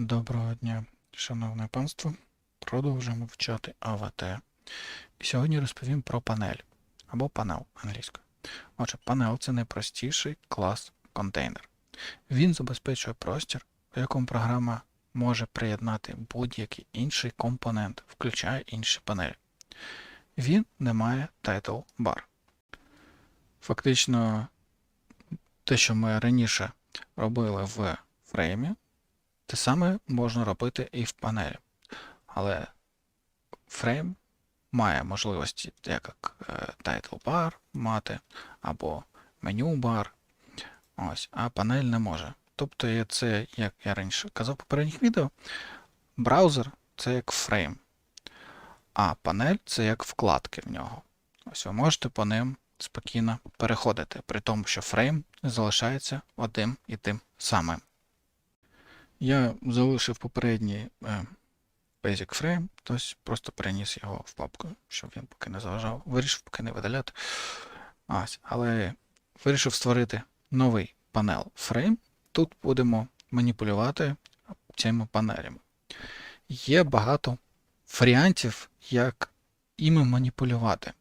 Доброго дня, шановне панство. Продовжуємо вивчати АВТ. І сьогодні розповім про панель або панел англійською. Отже, панел це найпростіший клас контейнер. Він забезпечує простір, у якому програма може приєднати будь-який інший компонент, включає інші панелі. Він не має title bar. Фактично, те, що ми раніше робили в фреймі, те саме можна робити і в панелі. Але фрейм має можливості як е, title bar мати або меню бар. Ось, а панель не може. Тобто це, як я раніше казав в попередніх відео, браузер це як фрейм, а панель це як вкладки в нього. Ось ви можете по ним спокійно переходити, при тому, що фрейм залишається одним і тим самим. Я залишив попередній е, Basic Frame, тобто просто переніс його в папку, щоб він поки не заважав. Вирішив поки не видаляти. Ось, але вирішив створити новий панел Frame. Тут будемо маніпулювати цими панелями. Є багато варіантів, як іми маніпулювати.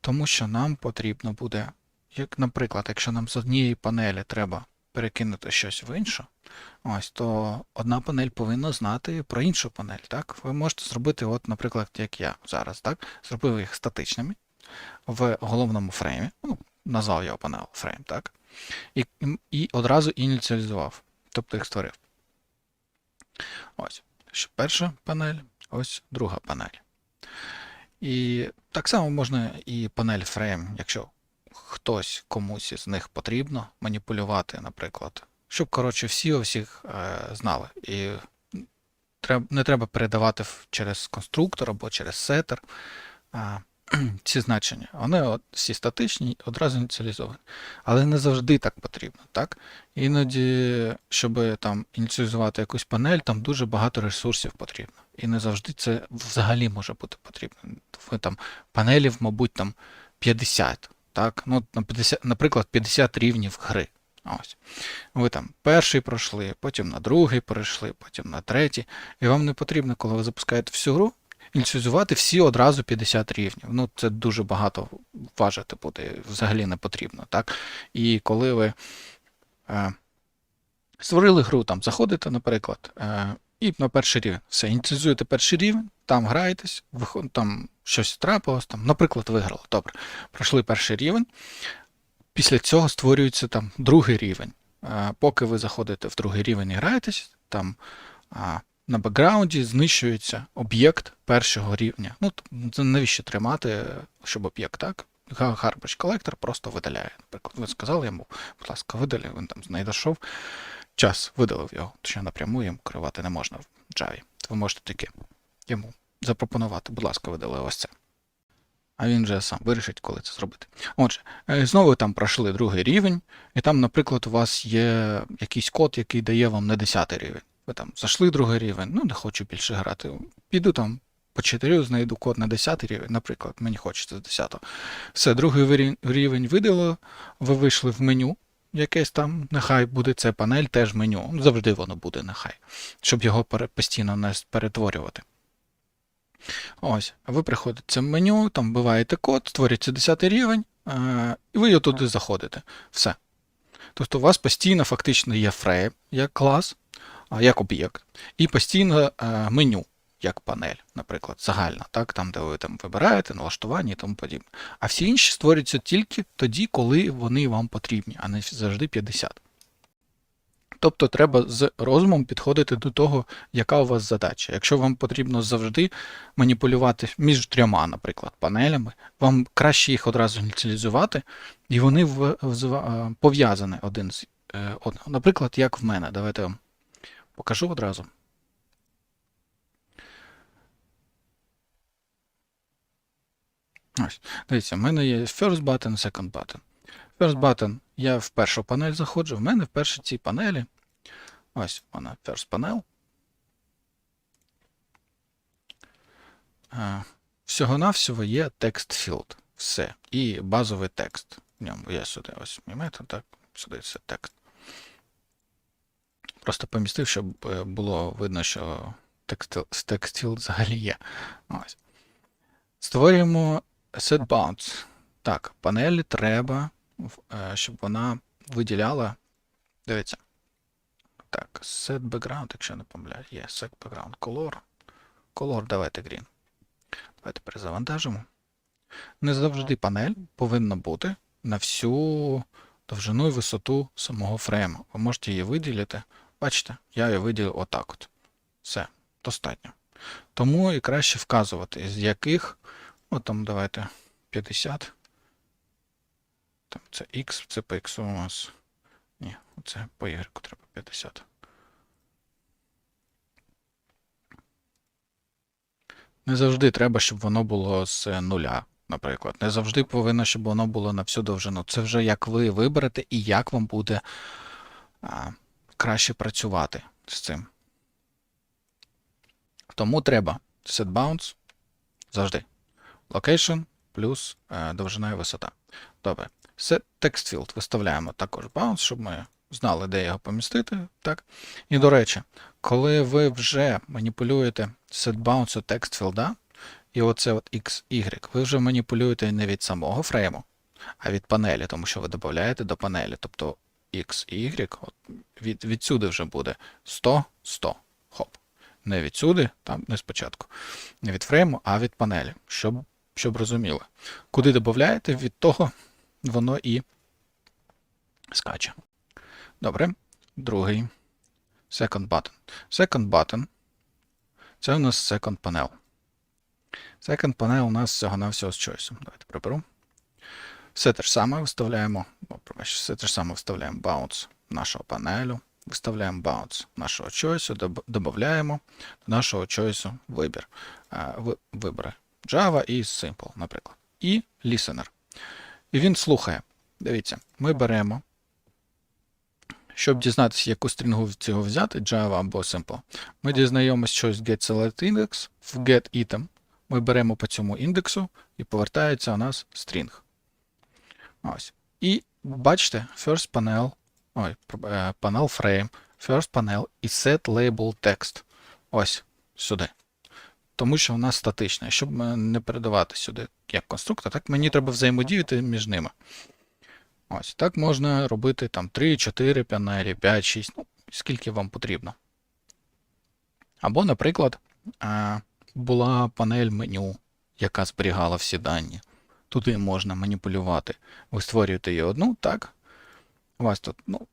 Тому що нам потрібно буде, як, наприклад, якщо нам з однієї панелі треба перекинути щось в іншу, ось, то одна панель повинна знати про іншу панель. Так? Ви можете зробити, от, наприклад, як я зараз, так? зробив їх статичними в головному фреймі, ну, назвав його панел фрейм, так? І, і одразу ініціалізував, тобто їх створив. Ось, перша панель, ось друга панель. І так само можна і панель фрейм, якщо хтось комусь із них потрібно маніпулювати, наприклад, щоб, коротше, всі у всіх е, знали. І не треба передавати через конструктор або через сетер а, ці значення. Вони от, всі статичні, одразу ініціалізовані. Але не завжди так потрібно. Так? Іноді, щоб там ініціалізувати якусь панель, там дуже багато ресурсів потрібно. І не завжди це взагалі може бути потрібно. Ви там панелів, мабуть, там 50. Так? Ну, на 50, наприклад, 50 рівнів гри. Ось. Ви там перший пройшли, потім на другий перейшли, потім на третій. І вам не потрібно, коли ви запускаєте всю гру, ініціалізувати всі одразу 50 рівнів. Ну, це дуже багато важити буде, взагалі не потрібно. Так? І коли ви е, створили гру, там заходите, наприклад, е, і на перший рівень. Все, ініціалізуєте перший рівень, там граєтесь, там щось трапилось, там, наприклад, виграли. Добре, пройшли перший рівень. Після цього створюється там другий рівень. Е, Поки ви заходите в другий рівень і граєтесь, там на бекграунді знищується об'єкт першого рівня. Ну, навіщо тримати, щоб об'єкт так? Га- Garbage Collector просто видаляє. Наприклад, ви сказали йому, будь ласка, видалі, він там знайшов час, видалив його, що напряму їм керувати не можна в Java. Ви можете тільки йому запропонувати, будь ласка, видали ось це. А він вже сам вирішить, коли це зробити. Отже, е, знову там пройшли другий рівень, і там, наприклад, у вас є якийсь код, який дає вам на 10 рівень. Ви там зайшли другий рівень, ну не хочу більше грати. Піду там по 4 знайду код на 10 рівень, наприклад, мені хочеться з 10. Все, другий рівень видало, ви вийшли в меню. Якесь там, нехай буде це панель, теж меню. Завжди воно буде, нехай, щоб його постійно не перетворювати. Ось, ви приходите в меню, там вбиваєте код, створюється 10 рівень, е, і ви туди заходите. Все. Тобто у вас постійно фактично є фрейм як клас, як об'єкт, і постійно е, меню як панель, наприклад, загальна, так, там, де ви там вибираєте, налаштування і тому подібне. А всі інші створюються тільки тоді, коли вони вам потрібні, а не завжди 50. Тобто треба з розумом підходити до того, яка у вас задача. Якщо вам потрібно завжди маніпулювати між трьома, наприклад, панелями, вам краще їх одразу ініціалізувати, і вони е, пов'язані один з е, одного. Наприклад, як в мене. Давайте вам покажу одразу. Ось, дивіться, в мене є first button, second button. First button, я в першу панель заходжу, в мене в першій цій панелі. Ось вона, first panel. Всього-навсього є текст field. Все. І базовий текст. В ньому є сюди ось мій метод, так, сюди це текст. Просто помістив, щоб е, було видно, що текстил, текстил взагалі є. Ось. Створюємо setBounds. Так, панелі треба, щоб вона виділяла. Дивіться. Так, set background, якщо не помиляю, є set background color. Color, давайте green. Давайте перезавантажимо. Не завжди панель повинна бути на всю довжину і висоту самого фрейму. Ви можете її виділити. Бачите, я її виділив отак от. Все, достатньо. Тому і краще вказувати, з яких, ну там давайте 50. Там це X, це по X у нас. Ні, це по Y треба 50. Не завжди треба, щоб воно було з нуля, наприклад. Не завжди повинно, щоб воно було на всю довжину. Це вже як ви виберете і як вам буде а, краще працювати з цим. Тому треба setBounds завжди. Location плюс е, довжина і висота. Добре. Set text виставляємо також bounds, щоб ми знали, де його помістити. Так? І до речі, коли ви вже маніпулюєте setBounds text field, і оце от X, Y, ви вже маніпулюєте не від самого фрейму, а від панелі, тому що ви додаєте до панелі. Тобто X, Y, от від, відсюди вже буде 100, 100. Хоп. Не відсюди, там не спочатку. Не від фрейму, а від панелі. Щоб, щоб розуміли. Куди додаєте, від того воно і скаче. Добре. Другий. Second button. Second button. Це у нас second panel. Second panel у нас всього-навсього з choice. Давайте приберу. Все те ж саме виставляємо. Все те ж саме виставляємо bounce нашого панелю. Виставляємо bounce нашого choice, додаємо до нашого choice вибір. А, Вибори Java і Simple, наприклад. І listener. І він слухає. Дивіться, ми беремо, щоб дізнатися, яку стрінгу цього взяти, Java або Simple, ми дізнаємось щось get select index, в get item. Ми беремо по цьому індексу і повертається у нас стрінг. Ось. І бачите, first panel, ой, panel frame, first panel і set label text. Ось сюди. Тому що у нас статичне. Щоб е, не передавати сюди як конструктор, так мені треба взаємодіяти між ними. Ось так можна робити там 3, 4 панелі, 5, 6, ну, скільки вам потрібно. Або, наприклад, е, була панель меню, яка зберігала всі дані. Туди можна маніпулювати. Ви створюєте її одну, так? У вас тут, ну,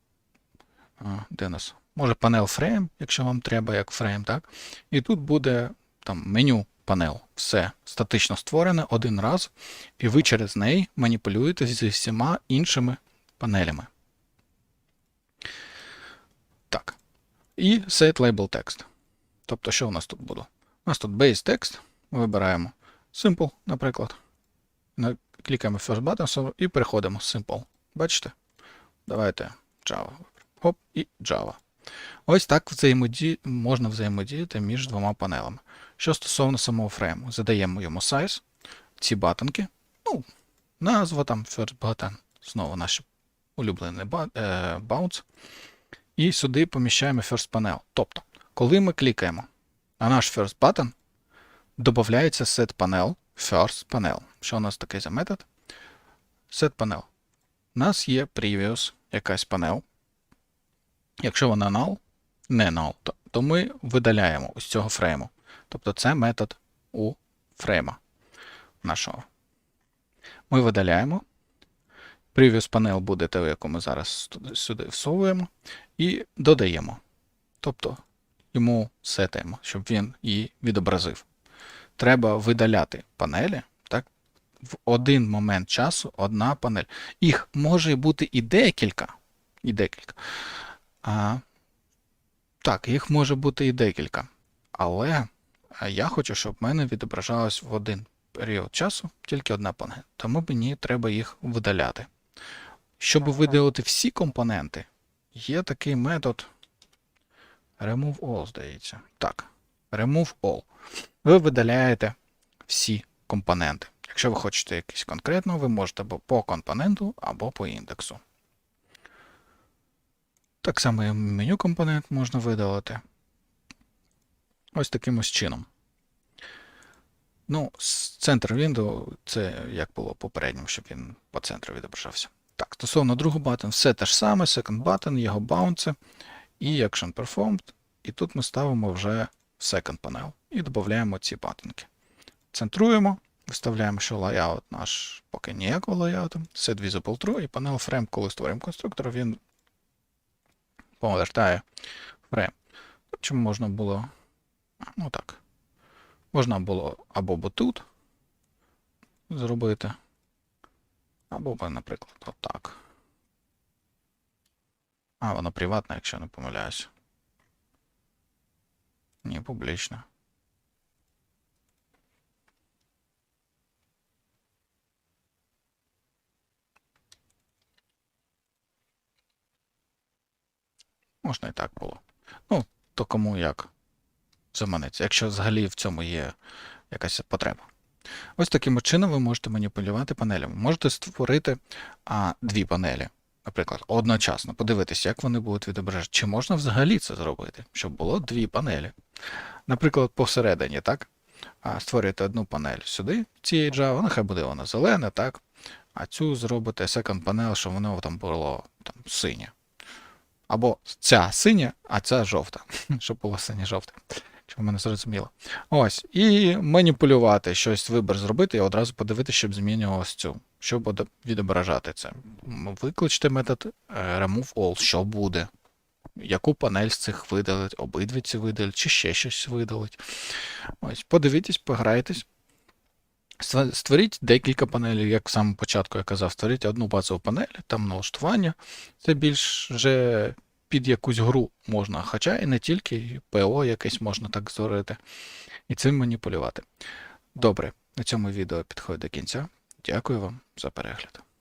де у нас? Може панел frame, якщо вам треба, як frame, так? І тут буде там меню панел. Все статично створене один раз, і ви через неї маніпулюєте зі всіма іншими панелями. Так. І set label text. Тобто, що у нас тут буде? У нас тут base text. Вибираємо Simple, наприклад. На- Клікаємо First Button і переходимо Simple. Бачите? Давайте Java. Хоп, і Java. Ось так взаємоді... можна взаємодіяти між двома панелями. Що стосовно самого фрейму, задаємо йому size, ці батонки, ну, назва там First Button, знову наш улюблений е, bounce. І сюди поміщаємо First Panel. Тобто, коли ми клікаємо на наш First Button, додається set panel, first panel. Що у нас таке за метод? Set panel. У нас є previous якась панел. Якщо вона null, не null, то, то ми видаляємо з цього фрейму. Тобто це метод у фрейма нашого. Ми видаляємо. Previous panel буде те, яку ми зараз сюди всовуємо, і додаємо. Тобто йому сетаємо, щоб він її відобразив. Треба видаляти панелі, так? В один момент часу одна панель. Їх може бути і декілька. І декілька. А, так, їх може бути і декілька. Але я хочу, щоб в мене відображалось в один період часу тільки одна панель. Тому мені треба їх видаляти. Щоб видалити всі компоненти, є такий метод Remove all, здається. Так. Remove all. Ви видаляєте всі компоненти. Якщо ви хочете якийсь конкретно, ви можете або по компоненту, або по індексу. Так само і меню компонент можна видалити. Ось таким ось чином. Ну, центр Window це як було попередньо, щоб він по центру відображався. Так, стосовно другого button, все те ж саме, second button, його bounce і action performed. І тут ми ставимо вже second panel і додаємо ці батонки. Центруємо, виставляємо, що layout наш поки ніякого лайауту, set visible true, і panel frame, коли створюємо конструктор, він повертає фрейм. Чому можна було. Ну так. Можна було або бо тут зробити, або, наприклад, отак. А, воно приватне, якщо не помиляюсь. Ні, публічне. Можна і так було. Ну, то кому як заманеться, якщо взагалі в цьому є якась потреба. Ось таким чином ви можете маніпулювати панелями. Можете створити а, дві панелі, наприклад, одночасно, подивитися, як вони будуть відображати. Чи можна взагалі це зробити, щоб було дві панелі. Наприклад, посередині, так? А, створюєте одну панель сюди, цієї Java, нехай буде вона зелена, так? А цю зробите second panel, щоб воно там було там, синє. Або ця синя, а ця жовта, щоб було синє-жовте. Щоб мене зрозуміло. Ось. І маніпулювати щось вибір зробити і одразу подивитися, щоб змінювалось цю. Щоб ода- відображати це. Викличте метод е, remove all, що буде. Яку панель з цих видалить, обидві ці видалить, чи ще щось видалить. Ось, подивіться, пограйтесь. Створіть декілька панелей, як в самому початку я казав, створіть одну базову панель, там налаштування. Це більш вже під якусь гру можна, хоча і не тільки і ПО якесь можна так створити. І цим маніпулювати. Добре, на цьому відео підходить до кінця. Дякую вам за перегляд.